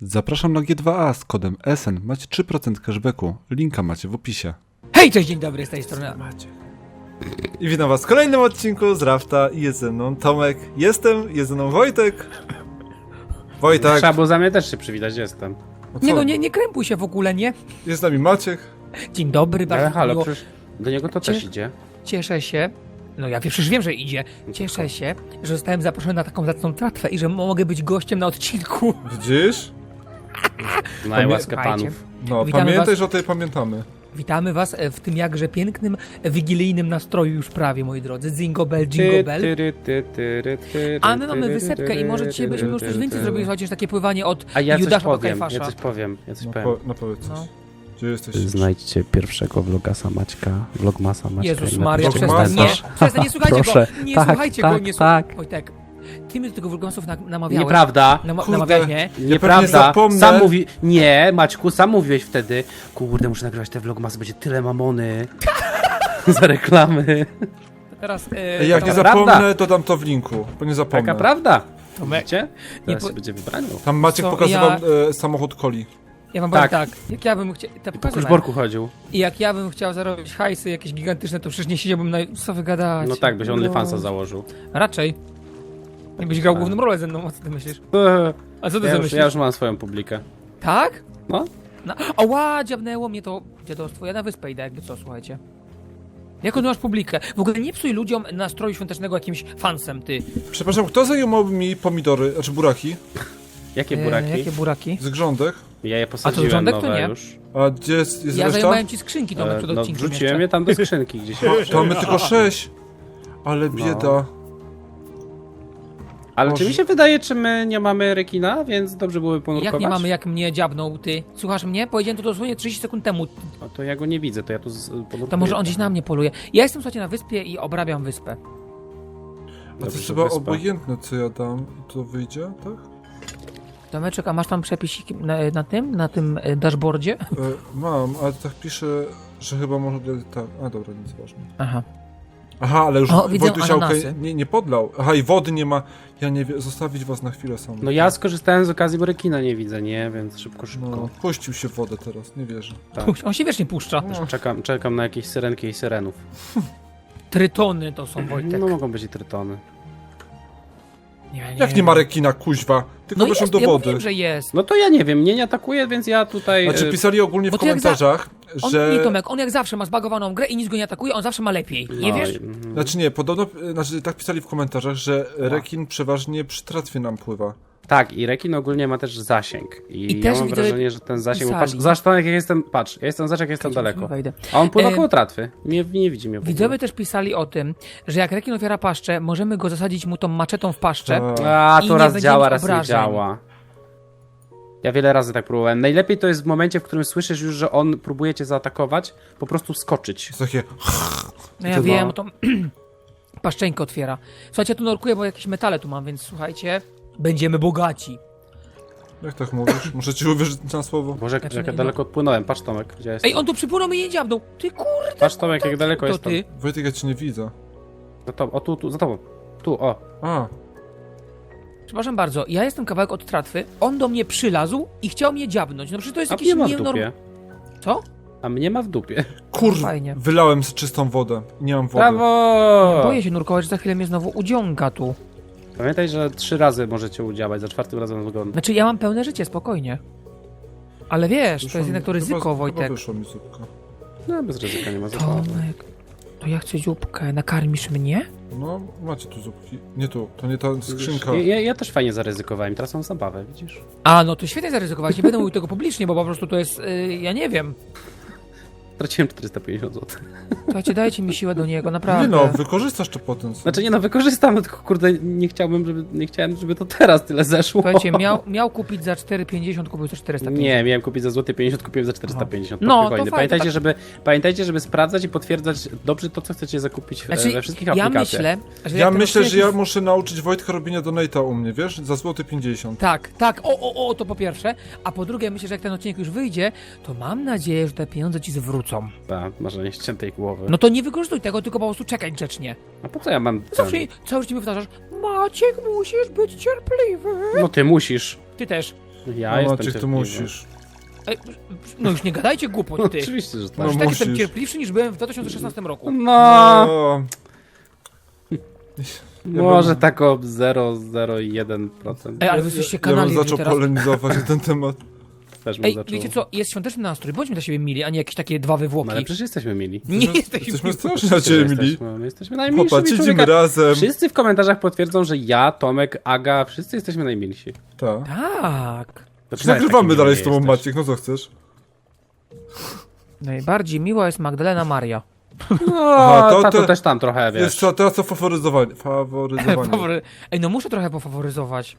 Zapraszam na G2A z kodem SN. Macie 3% cashbacku. Linka macie w opisie. Hej, cześć, dzień dobry, z tej strony. I witam was w kolejnym odcinku z Rafta i jest ze mną Tomek. Jestem, jest ze mną Wojtek. Wojtek. Trzeba było za mnie też się przywitać, jestem. No co? Nie no, nie, nie krępuj się w ogóle, nie? Jest z nami Maciek. Dzień dobry, bardzo Ale halo, miło. przecież do niego to też idzie. Cieszę się. No ja przecież wiem, że idzie. Cieszę się, że zostałem zaproszony na taką zacną tratwę i że mogę być gościem na odcinku. Widzisz? Na łaskę panów. No, Witamy pamiętaj, was. że o tej pamiętamy. Witamy was e, w tym jakże pięknym, e, wigilijnym nastroju już prawie, moi drodzy. Jingle bell, bell. A my mamy wysepkę i może dzisiaj będziemy już coś więcej zrobili, chociaż takie pływanie od A ja coś Judasza po powiem, ja coś powiem, ja coś No, powiem. po, no powiedz coś. No. Gdzie jesteś? Znajdźcie pierwszego vlogasa Maćka, vlogmasa Maćka. Jezus Maria, przestań, nie, przestań, nie słuchajcie Proszę. go, nie Tak, słuchajcie go, tak, nie słuchajcie. tak. Wojtek, ty mnie do tego wulgansów na, namawiałeś. Nieprawda. Nama Kurde. namawiałeś mnie. Ja Nieprawda. zapomnę. Sam mówi. Nie, Maćku, sam mówiłeś wtedy. Kurde, muszę nagrywać te vlogmasy, będzie tyle mamony. Za reklamy. Teraz, e, Ej, jak nie dobra, Prawda. zapomnę, dodam to w linku, bo nie zapomnę. Taka prawda. Widzicie? Nie Teraz po- się będzie wybraniał. Tam Maciek Co, pokazywał ja- e, samochód Coli. Ja wam powiem Tak. tak, jak ja bym chciał, to Po chodził. I jak ja bym chciał zarobić hajsy jakieś gigantyczne, to przecież nie siedziałbym na... Co wy gadacie? No tak, byś OnlyFansa No. założył. Raczej. Jakbyś grał Tak. główną rolę ze mną, a co ty myślisz? A co ty Ja już, myślisz? ja już mam swoją publikę. Tak? No. No. Ała, dziabnęło mnie to dziadostwo. Ja na wyspę idę, jakby co, słuchajcie. Jaką masz publikę? W ogóle nie psuj ludziom nastroju świątecznego jakimś fansem, ty. Przepraszam, kto zajmował mi pomidory, znaczy buraki Jakie E, buraki? jakie buraki? z grządek? Ja je posadziłem rządek to nowe nie? już. A gdzie jest, jest Ja reszta? zajmowałem ci skrzynki Tomek E, przed no, odcinkiem wrzuciłem jeszcze. je tam do skrzynki gdzieś. To mamy tylko sześć. Ale No. Ale Boże. czy mi się wydaje, czy my nie mamy rekina, więc dobrze byłoby ponurkować? Jak nie mamy, jak mnie dziabnął, ty? Słuchasz mnie? Powiedziałem to dosłownie 30 sekund temu. No to ja go nie widzę, to ja tu z- ponurkuję. To może on gdzieś na mnie poluje. Ja jestem, słuchajcie, na wyspie i obrabiam wyspę. A to Dobrze, jest chyba wyspa. obojętne, co ja dam. I to wyjdzie, tak? Tomeczek, a masz tam przepisiki na, na tym, na tym e, dashboardzie? E, mam, ale tak pisze, że chyba może tak. A dobra, nic ważne. Aha. Aha, ale już O, widzę Wojtusiałkę ananasy. nie, nie podlał. Aha, i wody nie ma. Ja nie wiem, zostawić was na chwilę sam. No ja skorzystałem z okazji, bo rekina nie widzę, nie? Więc szybko, szybko. No, puścił się w wodę teraz, nie wierzę. Tak. Puść, on się wiecznie puszcza. No. Czekam, czekam na jakieś syrenki i syrenów. Trytony to są, Wojtek. No mogą być i trytony. Nie, nie, Jak nie ma rekina, kuźwa? Tylko No weszłem jest, do ja wody. mówiłem, że jest. No to ja nie wiem, mnie nie atakuje, więc ja tutaj... Znaczy e, pisali ogólnie w bo jak za- komentarzach, On, że... nie, Tomek, on jak zawsze ma zbagowaną grę i nic go nie atakuje, on zawsze ma lepiej. Nie no, wiesz? Znaczy nie, podobno, e, znaczy tak pisali w komentarzach, że rekin przeważnie przy tratwie nam pływa. Tak, i rekin ogólnie ma też zasięg. I, I ja też mam widzę, wrażenie, że ten zasięg... Patrz, zresztą jak ja jestem... Patrz, ja jestem, zobacz jak jestem daleko. Wejdę. A on pływa E, koło tratwy. Nie, nie widzi mnie w ogóle. Widzowie też pisali o tym, że jak rekin otwiera paszczę, możemy go zasadzić mu tą maczetą w paszczę. A, to nie raz działa, raz nie obrażeń. działa. Ja wiele razy tak próbowałem. Najlepiej to jest w momencie, w którym słyszysz już, że on próbuje cię zaatakować, po prostu skoczyć. takie... No ja wiem, to paszczeńkę otwiera. Słuchajcie, ja tu nurkuję, bo jakieś metale tu mam, więc słuchajcie, będziemy bogaci. Jak tak mówisz? Muszę ci uwierzyć na słowo. Boże, jak, jak ja daleko odpłynąłem. Patrz Tomek, gdzie jestem. Ej, on tu przypłynął i nie dziabnął. Ty kurde, Patrz Tomek, jak daleko to jestem. ty. Wojtek, ja cię nie widzę. Za tobą, o tu, tu, za tobą. Tu, o. A, Przepraszam bardzo, ja jestem kawałek od tratwy, on do mnie przylazł i chciał mnie dziabnąć. No przecież to jest A jakiś mnie ma w nienorm... dupie. Co? A mnie ma w dupie. kurwa, Fajnie. wylałem z czystą wodę. Nie mam wody. Brawo! Boję się nurkować, że za chwilę mnie znowu udziąga tu. Pamiętaj, że trzy razy możecie udziałać, za czwartym razem zgon. Znaczy, ja mam pełne życie, spokojnie. Ale wiesz, to jest jednak to chyba- ryzyko, Chyba Wojtek. wyszło mi zupka. No, bez ryzyka nie ma zakonu. Tomek, to ja chcę dzióbkę. Nakarmisz mnie? No, macie tu zupki. Nie tu, to nie ta skrzynka. Ja, ja, ja też fajnie zaryzykowałem, teraz mam zabawę, widzisz? A, no to świetnie zaryzykować. Nie będę mówił tego publicznie, bo po prostu to jest, y, ja nie wiem. Straciłem 450 zł. Słuchajcie, dajcie mi siłę do niego, Nie naprawdę. no, wykorzystasz to potencjał. Znaczy nie no, wykorzystam, no tylko kurde, nie chciałbym, żeby, nie chciałem, żeby to teraz tyle zeszło. Słuchajcie, miał, miał kupić za 4,50, kupił za 450. Nie, miałem kupić za złoty 50, kupiłem za 450. No, No, to fajnie, Pamiętajcie, tak. żeby, pamiętajcie, żeby sprawdzać i potwierdzać dobrze to, co chcecie zakupić w- Znaczy, we wszystkich ja aplikacjach. myślę, że Ja myślę, że ja muszę nauczyć Wojtka robienia donata u mnie, wiesz? Za złoty 50. Tak, tak, o, o, o, to po pierwsze. A po drugie, myślę, że jak ten odcinek już wyjdzie, to mam nadzieję, że te pieniądze ci zwrócą. Tak, marzenie ściętej głowy. No to nie wykorzystuj tego, tylko po prostu czekaj grzecznie. A po co ja mam Zawsze ten... cały życie mi powtarzasz, Maciek, musisz być cierpliwy. No ty musisz. Ty też. Ja no, jestem Maciek, to cierpliwy. musisz. Ej, no już nie gadajcie głupot, ty. Oczywiście, że tak. No, Już tak jestem musisz. cierpliwszy niż byłem w 2016 roku. No, No. może bym- tak o 0,01%. Ej, ale wy jesteście Ja bym kanali zaczął teraz. polemizować na ten temat. Też bym Ej, zaczął. wiecie co, jest świąteczny nastrój, bądźmy dla siebie mili, a nie jakieś takie dwa No, wywłoki. ale przecież jesteśmy mili. Nie jesteśmy Jesteśmy mili. strasznie na ciebie mili. Jesteśmy, my jesteśmy najmilsi. Chłopak, siedzimy razem. Wszyscy w komentarzach potwierdzą, że ja, Tomek, Aga, wszyscy jesteśmy najmilsi. Tak. Tak. Przynajmniej Nagrywamy dalej z tobą, jesteś. Maciek, no co chcesz? Najbardziej miła jest Magdalena Maria. No, Aha, to- to, to to- też tam trochę, wiesz. To, teraz to faworyzowanie. Faworyzowanie. Fawory... Ej, no muszę trochę pofaworyzować.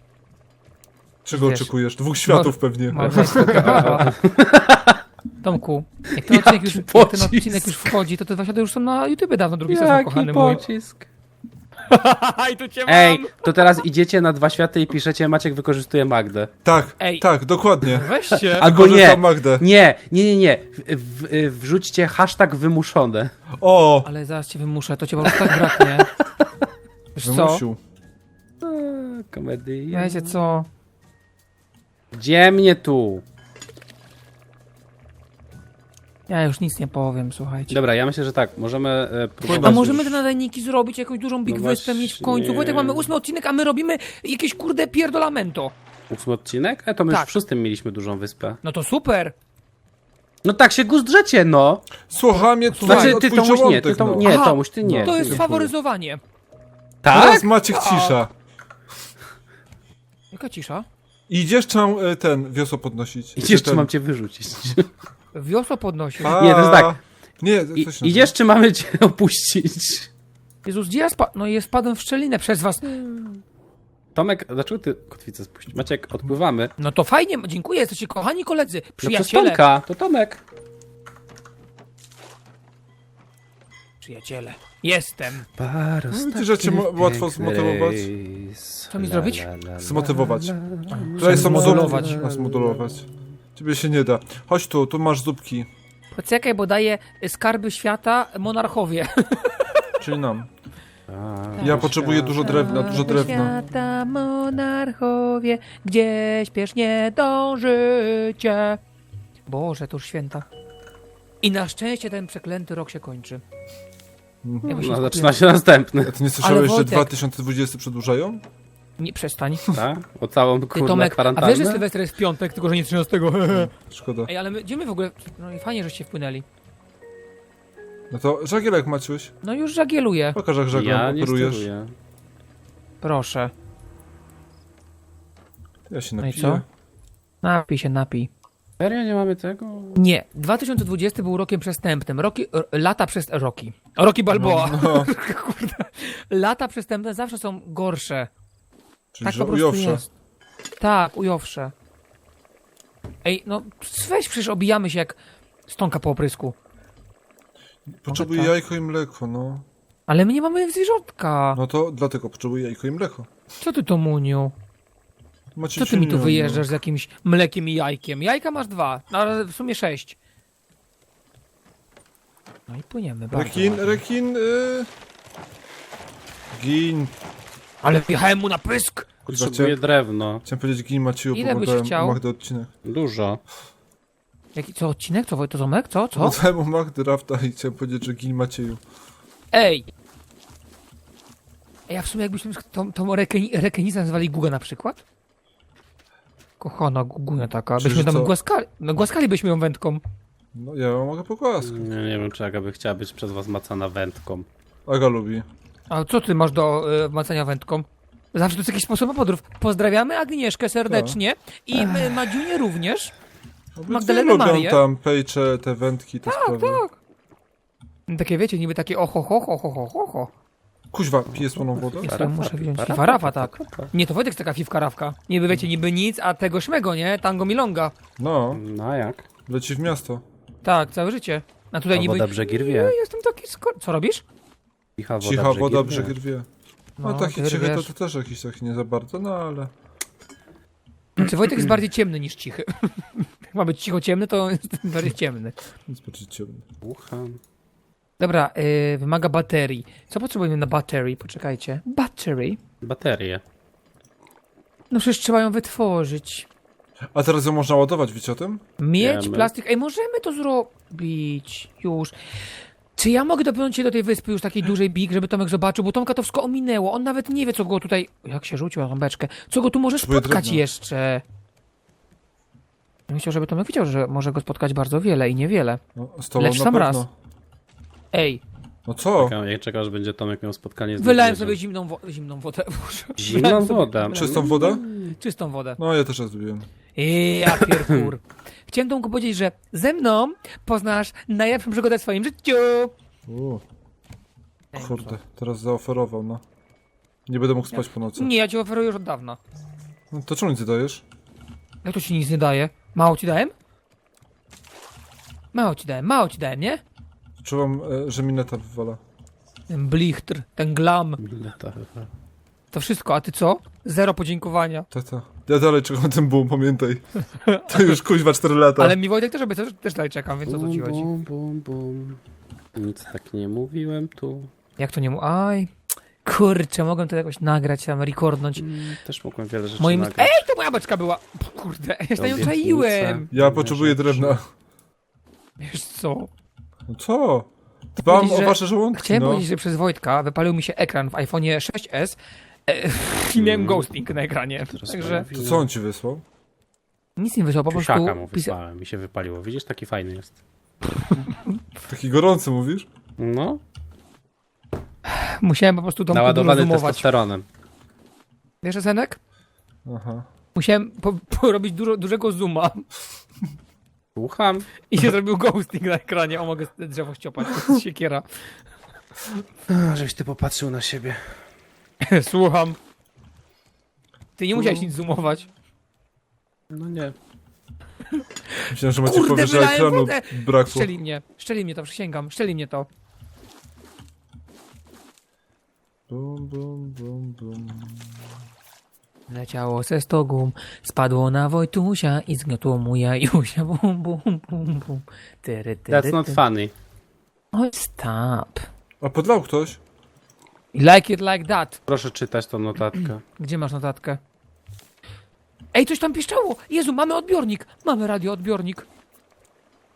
Czego Wiesz. oczekujesz? Dwóch światów pewnie. Mogę Tomku, jak ten, odcinek już, jak ten odcinek już wchodzi, to te dwa światy już są na YouTube dawno, drugi sezon, kochany mój. pocisk. Aj, tu cię Ej, to teraz idziecie na dwa światy i piszecie Maciek wykorzystuje Magdę. Tak, Ej. tak, dokładnie. Weźcie. Albo nie, Magdę. nie, nie, nie, nie. W, w, wrzućcie hashtag wymuszone. O! Ale zaraz cię wymuszę, to cię po prostu tak braknie. Wiesz co? Wymusił. Komedia. Wiecie co? Gdzie mnie tu? Ja już nic nie powiem, słuchajcie. Dobra, ja myślę, że tak, możemy e, A próbować możemy już. te nadajniki zrobić, jakąś dużą big No wyspę mieć w końcu? właśnie. Wojtek, mamy ósmy odcinek, a my robimy jakieś kurde pierdolamento. Ósmy odcinek? E, to my Tak. już w szóstym mieliśmy dużą wyspę. No to super. No tak się guzdrzecie, no! Słucha mnie Słuchaj, Znaczy, o ty twój Tomuś nie, ty żołądek, Tom, no. nie, Aha, Tomuś, ty nie. to ty jest nie. faworyzowanie. Tak? Teraz Maciek cisza. Jaka cisza? Idziesz czy mam e, ten wiosło podnosić? Idziesz, czy ten... mam cię wyrzucić? Wiosło podnosi. A, Nie, to jest tak. Nie, I, idziesz, czy mamy cię opuścić? Jezus, gdzie ja spa... No jest spadłem w szczelinę przez was. Tomek, dlaczego ty kotwicę spuścić? Maciek, odpływamy. No to fajnie, dziękuję, jesteście kochani koledzy, No przez przyjaciele. Tomka, to Tomek. Przyjaciele. Jestem. Widzisz, że cię mo- łatwo zmotywować? Co mi zrobić? Zmotywować. Tutaj są Zmodulować. modulować. A, zmodulować. Ciebie się nie da. Chodź tu, tu masz zupki. Poczekaj, bo daję skarby świata monarchowie. Czyli nam. Ja potrzebuję dużo drewna, dużo drewna. świata monarchowie, gdzie śpiesznie dążycie. Boże, to już święta. I na szczęście ten przeklęty rok się kończy. Ja się No, zaczyna się następny, A ty nie słyszałeś, że Wojtek- 2020 przedłużają? Nie przestań. tak? O całą Ty, kurde Tomek, a kwarantannę? wiesz, że Sylwester jest w piątek, tylko że nie 13. Szkoda. Ej, ale my, gdzie my w ogóle... No i fajnie, żeście wpłynęli. No to żagielek Maciuś. No już żagieluję. Pokaż jak żaglem Ja nie operujesz. steruję. Proszę. Ja się No i napiję. co? Napij się, napij. Serio nie mamy tego? Nie, 2020 był rokiem przestępnym. Roki, r, lata przez... Roki. Roki Balboa. No, Kurde. Lata przestępne zawsze są gorsze. czyli Tak że po prostu ujowsze. jest. Tak, ujowsze. Ej, no weź przecież obijamy się jak stonka po oprysku. Potrzebuję tak? jajko i mleko, no. Ale my nie mamy zwierzątka. No to dlatego potrzebuję jajko i mleko. Co ty to, Muniu? Macie Co ty mi tu wyjeżdżasz z jakimś mlekiem i jajkiem? Jajka masz dwa, no, ale w sumie sześć. No i płyniemy bardzo Rekin, ładnie. rekin, y... Gin. Ale wjechałem mu na pysk! Potrzebuję drewno. Chciałem powiedzieć gin Macieju, Ile bo byś chciał? Magdy odcinek. Dużo. Jaki, co, odcinek? Co, Wojto Zomek? Co, co? Oglądałem u Magdy Rafta i chciałem powiedzieć, że gin Macieju. Ej! Ej, a w sumie jakbyśmy tą, tą rekenicę nazwali Guga na przykład? Kochana Gugunia taka, Czyli byśmy tam co? głaskali, no głaskalibyśmy ją wędką. No ja ją mogę pogłaskać. Nie, nie wiem, czy Aga by chciała być przez was macana wędką. Aga lubi. A co ty masz do y, macania wędką? Zawsze to jest jakiś sposób na podróż. Pozdrawiamy Agnieszkę serdecznie i y, Madziunię również. Obydwie Magdalenę lubią Marię? tam pejcze, te wędki, te sprawy. Tak. Takie wiecie, niby takie oho, ho, ho, ho, ho, ho, ho. Kuźwa, pije słoną wodę? Ja sobie muszę wziąć fifarafa, tak. Nie, to Wojtek jest taka fifkarawka. Niby wiecie, niby nic, a tego szmego, nie? Tango milonga. No, No a jak? leci w miasto. Tak, całe życie. A tutaj A niby... woda brzegi jestem taki skor... Co robisz? Cicha woda, Cicha brzegi woda, rwie. brzeg rwie. No, No, taki ty cichy to, to też jakiś taki nie za bardzo, no ale... Czy Wojtek jest bardziej ciemny niż cichy? Jak ma być cicho ciemny, to jest bardziej ciemny. Nic bardziej ciemny. Ucham. Dobra, yy, wymaga baterii. Co potrzebujemy na battery? Poczekajcie. Battery? Baterie. No przecież trzeba ją wytworzyć. A teraz ją można ładować, wiecie o tym? Miedź, Wiemy. plastik. Ej, możemy to zrobić już. Czy ja mogę dopłynąć się do tej wyspy już takiej dużej big, żeby Tomek zobaczył, bo Tomka to wszystko ominęło. On nawet nie wie, co go tutaj... Jak się rzucił na tą beczkę. Co go tu może spotkać drewna. jeszcze? Myślę, żeby Tomek wiedział, że może go spotkać bardzo wiele i niewiele. No, z tobą Lecz na sam pewno. raz. Ej, No co? Czekam, jak czekasz, będzie Tomek miał spotkanie z wylałem niedźwiedziem. sobie zimną, wo zimną wodę. Zimną Wylałem sobie- wodę. Czystą wodę? Czystą wodę. No, ja też raz zrobiłem. I ja pierkur. Chciałem Tomku powiedzieć, że ze mną poznasz najlepszą przygodę w swoim życiu. U, kurde, teraz zaoferował, no. Nie będę mógł spać po nocy. Nie, ja ci oferuję już od dawna. No, to czemu nic nie dajesz? Jak to ci nic nie daje? Mało ci dałem? Mało ci dałem, mało ci dałem, nie? Czułam, e, że mineta wywala. Ten blichtr, ten glam, to wszystko, a ty co? Zero podziękowania. Tata. Ja dalej czekam na ten boom, pamiętaj. To już kuźwa 4 lata. Ale mi Wojtek też obiecał, że też dalej czekam, więc o co ci chodzi? Bum, bum, bum. Nic tak nie mówiłem tu. Jak to nie mu... Aj... Kurczę, mogłem to jakoś nagrać, tam recordnąć. Mm, Też mogłem wiele rzeczy Moim... nagrać. Ej, to moja beczka była! Kurde, ja się na nią czaiłem! Ja potrzebuję drewna. Wiesz co? No co? Dbam o wasze żołądki, Chciałem no. powiedzieć, że przez Wojtka wypalił mi się ekran w iPhone'ie 6s e, i miałem Mm. ghosting na ekranie. Także To co on ci wysłał? nic nie wysłał, po prostu Piusiaka mu wysłałem i się wypaliło. Widzisz, taki fajny jest. Taki gorący mówisz? No, musiałem po prostu tą naładowany testosteronem. Wiesz, Senek? Aha. Musiałem po, porobić dużo, dużego zooma Słucham. i się zrobił ghosting na ekranie. O, mogę drzewo ściopać, to jest siekiera. Żebyś ty popatrzył na siebie. Słucham. Ty nie musiałeś nic zoomować. No nie. Myślałem, że macie Kurde, powyżej wylałem ekranu wodę. brakło. Szczeli mnie, szczeli mnie to, przysięgam, szczeli mnie to. Bum, bum, bum, bum. Leciało ze sto gum, spadło na Wojtusia i zgniotło mu jajusia. Bum, bum, bum, bum. Tyry, tyry, That's not ty. funny. Oj, stop. A podlał ktoś? Like it like that. Proszę czytać tą notatkę. Gdzie masz notatkę? Ej, coś tam piszczało! Jezu, mamy odbiornik! Mamy radioodbiornik.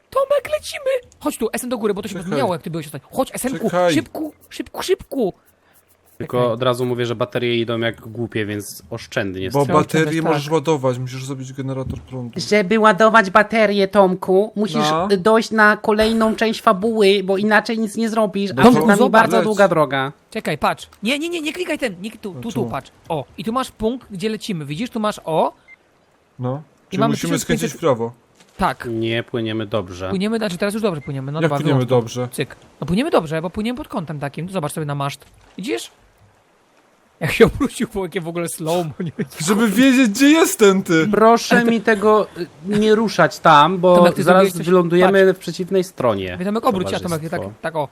Tomek, lecimy! Chodź tu, Esen do góry, bo to się Czekaj. pozmieniało, jak ty byłeś ostatnio. Chodź, Esenku, Czekaj. szybku, szybku, szybku! Tylko od razu mówię, że baterie idą jak głupie, więc oszczędnie. Bo baterię uciekać, możesz tak. ładować, musisz zrobić generator prądu. Żeby ładować baterię, Tomku, musisz No. dojść na kolejną część fabuły, bo inaczej nic nie zrobisz, a No przed to nami zobacz. bardzo Leć. długa droga. Czekaj, patrz. Nie, nie, nie, nie klikaj ten, nie, tu, tu, tu, czemu? patrz. O, i tu masz punkt, gdzie lecimy, widzisz? Tu masz o, No. Czyli mamy musimy 1500 skręcić w prawo. tak. Nie płyniemy dobrze. Płyniemy, znaczy teraz już dobrze płyniemy. No Jak dwa, płyniemy wyłącz to. dobrze? Cyk. No płyniemy dobrze, bo płyniemy pod kątem takim. Tu zobacz sobie na maszt. Widzisz? Jak się obrócił po jakie w ogóle slow mo nie będzie. Żeby wiedzieć, gdzie jestem ty! Proszę mi tego y, nie ruszać tam, bo Tomek, ty zaraz zrobiłeś coś- wylądujemy w przeciwnej stronie. Tomek obróć, a Tomek tak, Towarzystwo. tak o.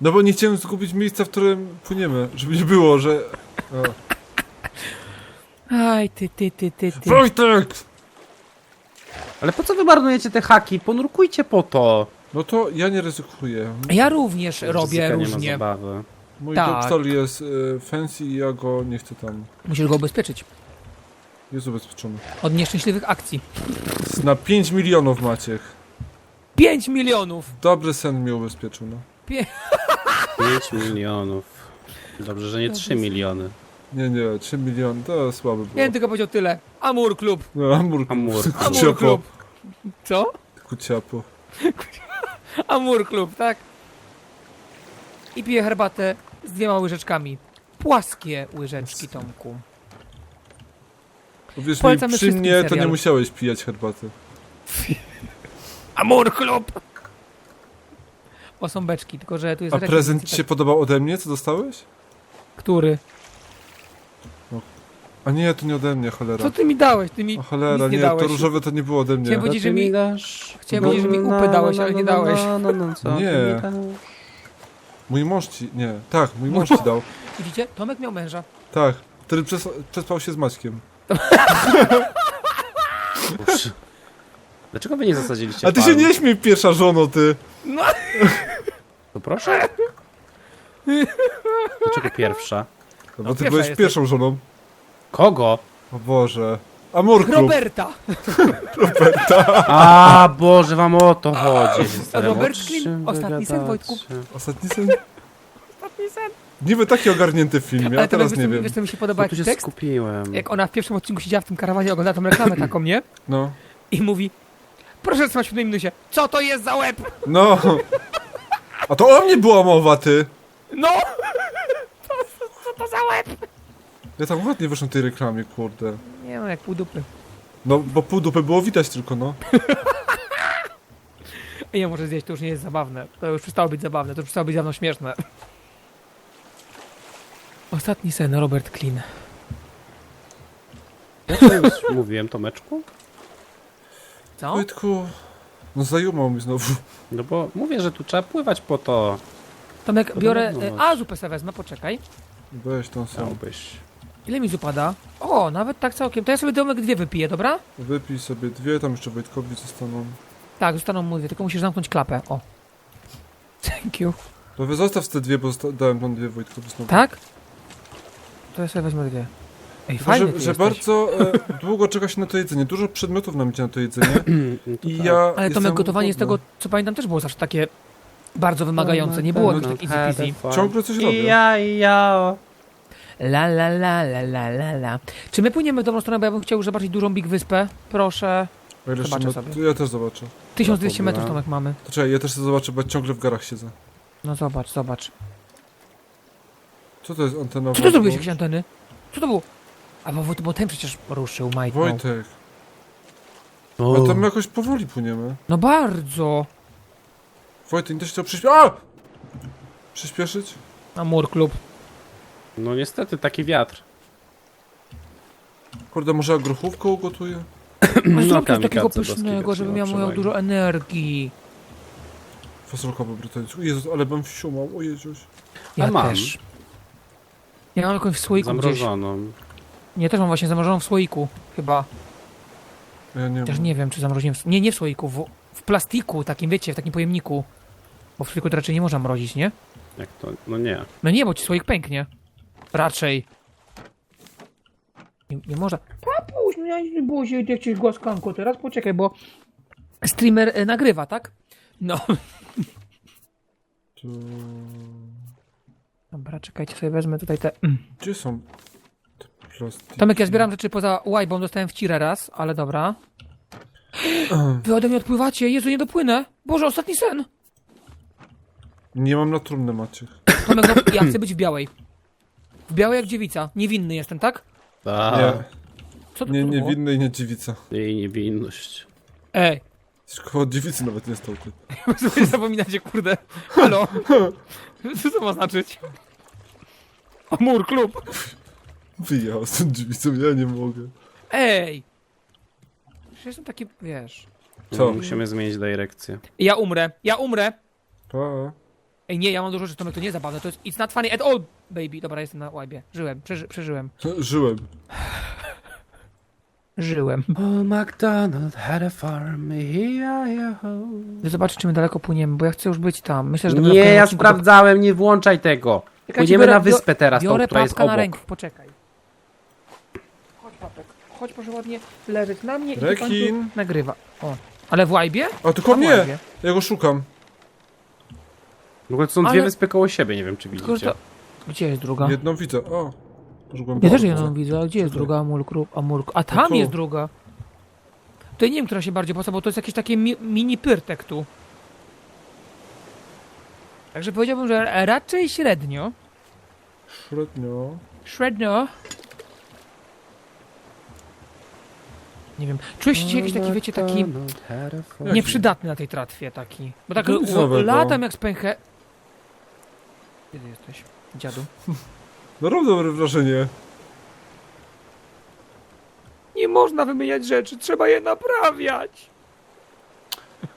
No bo nie chciałem zgubić miejsca, w którym płyniemy. Żeby nie było, że... O. Aj, ty, ty, ty, ty, ty. Wojtek! Ale po co wy marnujecie te haki? Ponurkujcie po to. No to ja nie ryzykuję. Ja również robię Ryzyka nie ma różnie. zabawy. Mój Tak. doktor jest y, fancy i ja go nie chcę tam... Musisz go ubezpieczyć. Jest ubezpieczony. Od nieszczęśliwych akcji. Na 5 milionów Maciek. 5 milionów! Dobry sen mnie ubezpieczył, no. 5 milionów. Dobrze, że nie 3 miliony. Nie, nie, 3 miliony, to słaby Ja było. bym tylko powiedział tyle. Amur Klub. No, Amur, Amur. Amur Kuciapo. Klub. Co? Kuciapo. Amur Klub, tak? I piję herbatę z dwiema łyżeczkami. Płaskie łyżeczki, Tomku. Uwierz mi, Polecamy przy wszystkim mnie to nie musiałeś pijać herbaty. Amur Klub! O, są beczki, tylko że tu jest A prezent ci się podobał ode mnie? Co dostałeś? tak- Który? A nie, to nie ode mnie, cholera. Co ty mi dałeś? Ty mi O cholera, nic nie nie, dałeś. to różowe to nie było ode mnie. Chciałem powiedzieć, że mi... dasz? Chciałem powiedzieć, że mi upy dałeś, ale nie dałeś. No, no, no, co Nie. ty mi dasz? Mój mąż ci, nie, tak, mój mąż ci dał. Widzicie? Tomek miał męża. Tak, który przes- przespał się z Maćkiem. Boże. Dlaczego wy nie zasadziliście A ty się palm? nie śmiej pierwsza żono, ty. To proszę? Dlaczego pierwsza? No bo No, ty pierwsza byłeś jesteś. pierwszą żoną. Kogo? O Boże. Amur Klub. Roberta! A Boże, wam o to chodzi. się starałem. Robert O Klin, czym ostatni sen, Wojtku. Ostatni sen? Niby taki ogarnięty film, ja Ale to teraz wiesz, nie co mi- wiem. wiesz, co mi się No podoba tu jak się tekst? skupiłem. Jak ona w pierwszym odcinku siedziała w tym karawanie, oglądała tą reklamę taką, nie? No. I mówi, proszę trzymać w tym minusie, co to jest za łeb? No. A to o mnie była mowa, ty. No! Co, co, co to za łeb? Ja tam ładnie wyszłem tej reklamie, kurde. Nie no, jak pół dupy. No, bo pół dupy było widać tylko, no. I nie może zjeść, to już nie jest zabawne. To już przestało być zabawne, to już przestało być dawno śmieszne. Ostatni sen, Robert Klin. Ja to już mówiłem, Tomeczku? Co? Wojtku, no zajumał mi znowu. No bo mówię, że tu trzeba pływać po to. Tomek, biorę... E. A, zupę sobie wezmę, poczekaj. Weź tą sam. Chciałbyś. Ile mi zupa da? O, nawet tak całkiem. To ja sobie domek dwie wypiję, dobra? Wypij sobie dwie, tam jeszcze Wojtkowi zostaną. Tak, zostaną mu dwie, tylko musisz zamknąć klapę. O. Thank you. To wy zostaw te dwie, bo zosta- dałem tam dwie Wojtkowi znowu. Tak? To ja sobie wezmę dwie. Ej, Tylko, fajnie że, że bardzo e, długo czeka się na to jedzenie. Dużo przedmiotów nam idzie na to jedzenie. No to I tak. ja. Ale Tomek, jestem gotowanie z głodny. tego, co pamiętam, też było zawsze takie bardzo wymagające. Nie było jakoś tak easy peasy. Ciągle coś robię. Ja, ja. La la la la la la la. Czy my płyniemy w dobrą stronę, bo ja bym chciał już zobaczyć dużą Big Wyspę? Proszę. O ile Zobaczę jeszcze sobie. to Ja też zobaczę. 1200 metrów. Tomek mamy. To czekaj, ja też chcę zobaczyć, bo ciągle w garach siedzę. No zobacz, zobacz. Co to jest antena? Co ty zrobiłeś jakieś anteny? Co to było? A bo, bo ten przecież ruszył, majtnął. Wojtek. Ale tam jakoś powoli płyniemy. No bardzo. Wojtek, nie też chciał przyspieszyć. A! Przyspieszyć? Amur klub. No niestety, taki wiatr. Kurde, może ja grochówkę ugotuję? No, zrób coś kamikadze takiego do pysznego, żebym no, miał miał przewagi. dużo energii. Fasolka po brytyjsku. Jezus, ale bym wsiumał, o Jezuś. Ja A mam. też. Ja mam jakąś w słoiku gdzieś. Zamrożoną. Nie, też mam właśnie zamrożoną w słoiku, chyba. Ja nie Też wiem. nie wiem, czy zamroziłem. W... Nie, nie w słoiku, w, w plastiku, takim wiecie, w takim pojemniku. Bo w słoiku to raczej nie można mrozić, nie? Jak to? No nie. No nie, bo ci słoik pęknie. Raczej. Nie, nie można. Papuś, no ja nie było się jak cię głaskanko teraz, poczekaj, bo streamer e, nagrywa, tak? No. To... Dobra, czekajcie, sobie wezmę tutaj te... Mm. Gdzie są te plastiki? Tomek, ja zbieram rzeczy poza łajbą, dostałem w cirę raz, ale dobra. Wy ode mnie odpływacie, Jezu, nie dopłynę. Boże, ostatni sen. Nie mam na trumnę, Maciek. Tomek, no, ja chcę być w białej. W białej jak dziewica. Niewinny jestem, tak? Tak. Nie, Co to nie, tu nie było? winny i nie dziewica. Jej niewinność. Ej, Koło dziewicy nawet nie stał ty. zapominacie, kurde. Halo? Co to ma znaczyć? Amur, klub. Wyjechał z tą dziewicą, ja nie mogę. Ej! Przecież jestem taki, wiesz... Co? No, musimy zmienić dyrekcję. Ja umrę, ja umrę! Pa. Ej, nie, ja mam dużo rzeczy, Tomek, to nie jest zabawne, to jest it's not funny at all, baby. Dobra, jestem na łajbie. Żyłem, przeży, przeżyłem. Żyłem. Żyłem. Oh, MacDonald had a farm. Zobaczę, czy my daleko płyniemy, bo ja chcę już być tam. Myślę, że w Nie, ja odcinku do- sprawdzałem, nie włączaj tego. Czekajcie, Płyniemy biorę- na wyspę teraz, tą, Biorę która jest papka na obok. rękę, poczekaj. Chodź, papek. Chodź, proszę ładnie leżeć na mnie i w końcu nagrywa. O. Ale w łajbie? A tylko Tam w nie! łajbie. Ja go szukam. W ogóle to są dwie Ale- wyspy koło siebie, nie wiem czy widzicie. to... Gdzie jest druga? Jedną widzę. O. Już Ja głęboko. też jedną widzę, a gdzie jest druga Amulkrup? Amulk. A tam tu. jest druga. To ja nie wiem, która się bardziej podoba, bo to jest jakieś takie mi mini pyrtek tu. Także powiedziałbym, że raczej średnio. Średnio. Średnio. Nie wiem. Czuję się jakiś taki, wiecie, taki. Jaki? nieprzydatny na tej tratwie taki. Bo tak nic u- nowego. latam jak. Gdzie ty jesteś, dziadu? No robię dobre wrażenie. Nie można wymieniać rzeczy, trzeba je naprawiać.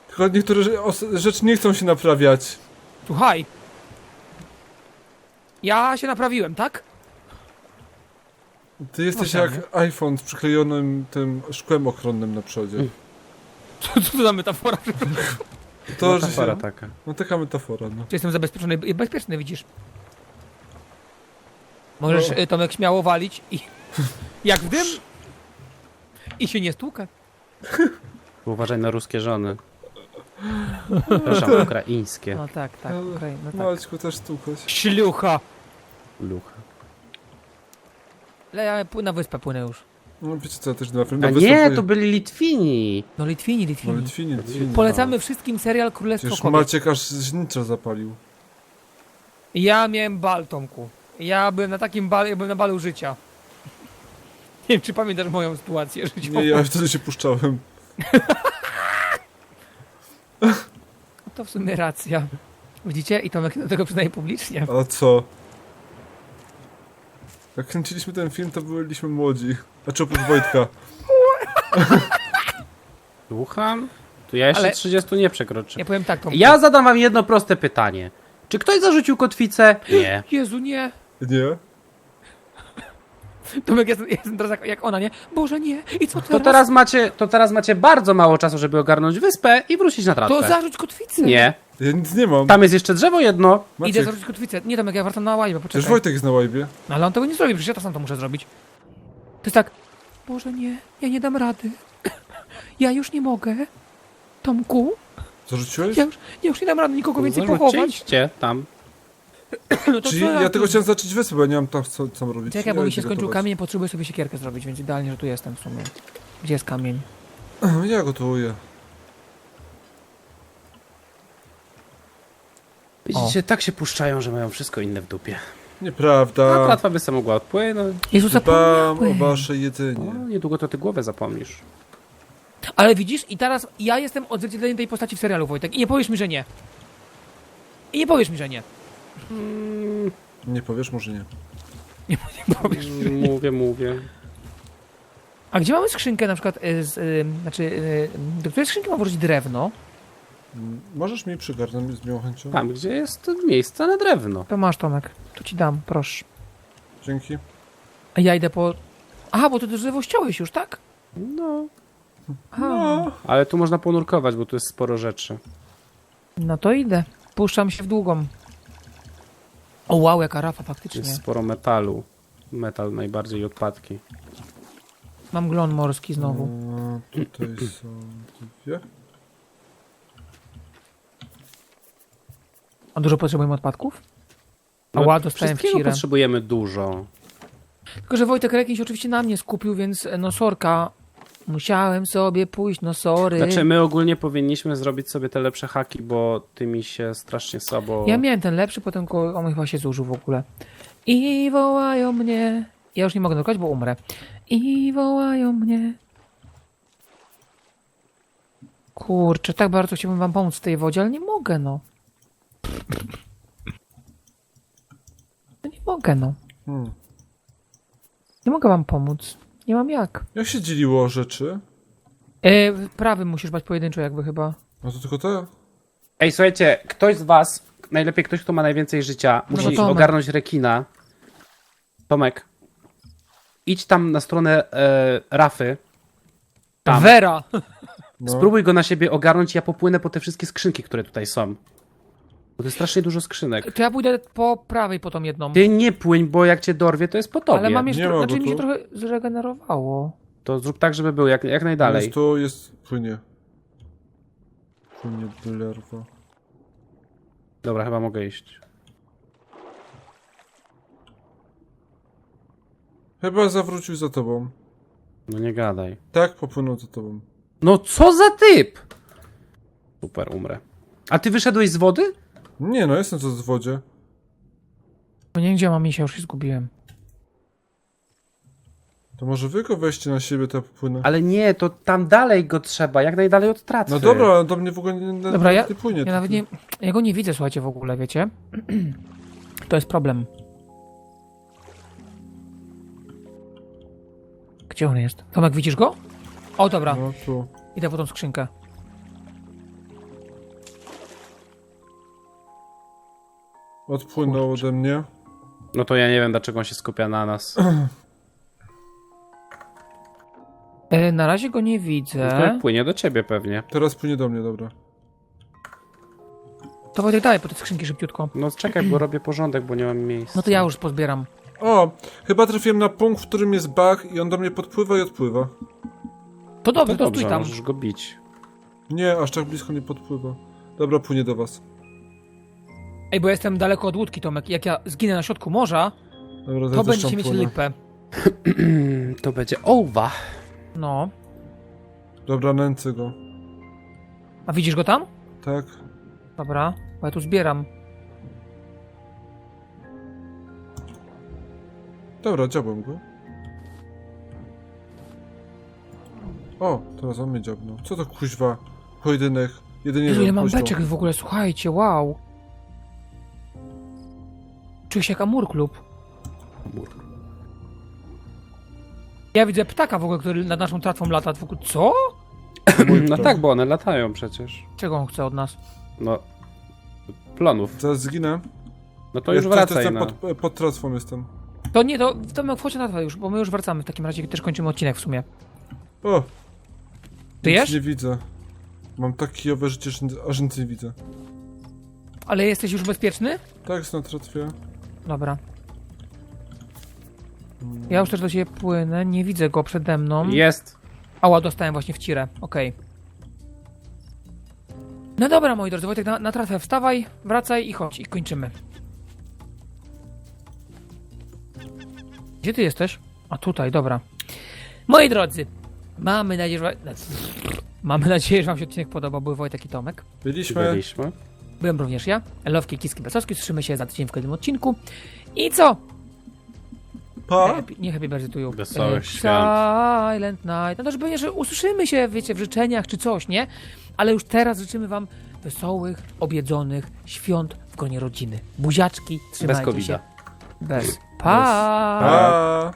Tylko niektóre rze- os- rzeczy nie chcą się naprawiać. Słuchaj. Ja się naprawiłem, tak? Ty jesteś No jak iPhone z przyklejonym tym szkłem ochronnym na przodzie. Mm. Co, co to za metafora? To, że Metafora się... taka. No taka metafora, no. Czy jestem zabezpieczony? i Bezpieczny, widzisz. Możesz, No. y, Tomek, śmiało walić i... Jak w dym... I się nie stłukę. Uważaj na ruskie żony. Przepraszam, ukraińskie. No tak, tak, okej, no tak. Maćku też stukać. Ślucha! Lucha. Ale ja na wyspę płynę już. No wiecie co, ja też na film A nie, to byli Litwini. No Litwini, No Litwini. Litwini, Litwini. Polecamy wszystkim serial Królestwo Przecież Kobiet. Maciek aż z nitro zapalił. Ja miałem bal, Tomku. Ja byłem na takim balu, ja byłem na balu życia. Nie wiem, czy pamiętasz moją sytuację życiową. Nie, ja wtedy się puszczałem. To w sumie racja. Widzicie? I Tomek do tego przyznaje publicznie. A co? Jak kręciliśmy ten film, to byliśmy młodzi. Znaczy oprócz Wojtka. Słucham? To ja jeszcze Ale- 30 nie przekroczę. Ja powiem tak, Tomku. Ja zadam wam jedno proste pytanie. Czy ktoś zarzucił kotwicę? Nie. Jezu, nie. Nie? Tomek, jestem, jestem teraz jak, jak ona, nie? Boże, nie. I co To teraz? teraz macie, to teraz macie bardzo mało czasu, żeby ogarnąć wyspę i wrócić na tratwę. To zarzuć kotwicę. Nie. Ja nic nie mam. Tam jest jeszcze drzewo jedno. Idę Maciek, zarzucić kotwicę. Nie, Tomek, ja wracam na łajbę, przecież poczekaj. Wojtek jest na łajbie. No, ale on tego nie zrobi, przecież ja to sam to muszę zrobić. To jest tak, Boże nie, ja nie dam rady. Ja już nie mogę. Tomku, Zarzuciłeś? ja już, ja już nie dam rady nikogo więcej pochować. idźcie tam. No to Czyli co ja tego tu- chciałem zacząć wyspę, bo ja nie mam tam co, co robić. Czekaj, Ja bo mi idę się skończył gotować. kamień, potrzebuję sobie siekierkę zrobić, więc idealnie, że tu jestem w sumie. Gdzie jest kamień? Ja gotuję. Widzicie, tak się puszczają, że mają wszystko inne w dupie. A Nieprawda. tratwa by sobie mogła odpłynąć. Jezu, Dbam zapomniałem. o wasze jedzenie. O, niedługo to ty głowę zapomnisz. Ale widzisz, i teraz ja jestem odzwierciedleniem tej postaci w serialu, Wojtek, i nie powiesz mi, że nie. I nie powiesz mi, że nie. Nie powiesz, może nie. Nie, nie powiesz. Mówię, mówię. A gdzie mamy skrzynkę na przykład, y, z, y, znaczy, y, do której skrzynki mam włożyć drewno? Możesz mi przygarnąć z miłą chęcią? Tam, gdzie jest miejsce na drewno. To masz, Tomek. To ci dam, proszę. Dzięki. A ja idę po... Aha, bo to drzewo ściąłeś już, tak? No. Aha. No. Ale tu można ponurkować, bo tu jest sporo rzeczy. No to idę. Puszczam się w długą. O wow, jaka rafa faktycznie. jest sporo metalu. Metal najbardziej i odpadki. Mam glon morski znowu. A, tutaj są dwie. A dużo potrzebujemy odpadków? A No, ła, dostałem w cirę. potrzebujemy dużo. Tylko, że Wojtek Rekin się oczywiście na mnie skupił, więc e, no sorka. Musiałem sobie pójść, no sorry. Znaczy, my ogólnie powinniśmy zrobić sobie te lepsze haki, bo ty mi się strasznie słabo... Ja miałem ten lepszy, potem ko- on chyba się zużył w ogóle. I wołają mnie. Ja już nie mogę nurkować, bo umrę. I wołają mnie. Kurczę, tak bardzo chciałbym wam pomóc w tej wodzie, ale nie mogę, no. No nie mogę, no. Hmm. Nie mogę wam pomóc. Nie mam jak. Jak się dzieliło rzeczy? E, prawym musisz bać pojedynczo jakby chyba. No to tylko te? Ej, słuchajcie, ktoś z was, najlepiej ktoś, kto ma najwięcej życia, No musi to Tomek. ogarnąć rekina. Tomek, idź tam na stronę e, Rafy. Tam. Vera! No. Spróbuj go na siebie ogarnąć, ja popłynę po te wszystkie skrzynki, które tutaj są. Bo to jest strasznie dużo skrzynek. To ja pójdę po prawej po tą jedną. Ty nie płyń, bo jak cię dorwie, to jest po tobie. Ale mam jeszcze, Nie ma go znaczy mi się tu. trochę zregenerowało. To zrób tak, żeby był jak, jak najdalej. Jest tu jest płynie. Płynie blerwa. Dobra, chyba mogę iść. Chyba zawrócił za tobą. No nie gadaj. Tak, popłynął za tobą. No co za typ! Super, umrę. A ty wyszedłeś z wody? Nie no, jestem co w wodzie. No nie wiem, gdzie mam misia, już się zgubiłem. To może wy go weźcie na siebie, to ja popłynę. Ale nie, to tam dalej go trzeba, jak najdalej od tratwy. No dobra, ale do mnie w ogóle nie, nie, Dobra, ja, nie płynie. ja nawet nie... Ja go nie widzę, słuchajcie, w ogóle, wiecie? To jest problem. Gdzie on jest? Tomek, widzisz go? O, dobra, No tu. idę po tą skrzynkę. Odpłynął ode mnie. No to ja nie wiem, dlaczego on się skupia na nas. E, na razie go nie No widzę. to płynie do ciebie pewnie. Teraz płynie do mnie, dobra. To Wojtek, daj po te skrzynki szybciutko. No czekaj, bo robię porządek, bo nie mam miejsca. No to ja już pozbieram. O, chyba trafiłem na punkt, w którym jest bug i on do mnie podpływa i odpływa. To dobrze, to, dobrze, stój tam. możesz go bić. Nie, aż tak blisko nie podpływa. Dobra, płynie do was. Ej, bo jestem daleko od łódki, Tomek. Jak ja zginę na środku morza, Dobra, to będziecie mieć lipę. To będzie ołwa. No. Dobra, nęcę go. A widzisz go tam? Tak? Dobra, bo ja tu zbieram. Dobra, dziabłem go. O, teraz on mnie dziabnął. Co to kuźwa? Pojedynek. Jedynie Jezu, ile mam beczek w ogóle, słuchajcie, wow. Czuję się jak Amur Klub. Ja widzę ptaka w ogóle, który nad naszą tratwą lata. W ogóle, co? No tak, bo one latają przecież. Czego on chce od nas? No. Plonów. Zaraz zginę. No to już też wracaj jestem na... pod, pod tratwą jestem. To nie, to Tomek, wchodź na tratwę już, bo my już wracamy. W takim razie też kończymy odcinek w sumie. O! Ty nic jesz? nie widzę. Mam tak kijowe życie, że aż nic nie widzę. Ale jesteś już bezpieczny? Tak, jest na tratwie. Dobra. Ja już też do ciebie płynę, nie widzę go przede mną. Jest. Ała, dostałem właśnie w cirę, okej. No dobra, moi drodzy, Wojtek, na, na tratwę wstawaj, wracaj i chodź, i kończymy. Gdzie ty jesteś? A tutaj, dobra. Moi drodzy, mamy nadzieję, że... Mamy nadzieję, że wam się odcinek podobał. Był Wojtek i Tomek. Byliśmy. Byliśmy. Byłem również ja, Elowki Kiski Blasowski. Słyszymy się za tydzień w kolejnym odcinku. I co? Pa! Happy, nie happy birthday to you. Wesołych E, świąt. Silent night. No to żeby, że usłyszymy się, wiecie, w życzeniach czy coś, nie? Ale już teraz życzymy wam wesołych, objedzonych świąt w gronie rodziny. Buziaczki, trzymajcie Bez się. Bez. Pa! Pa!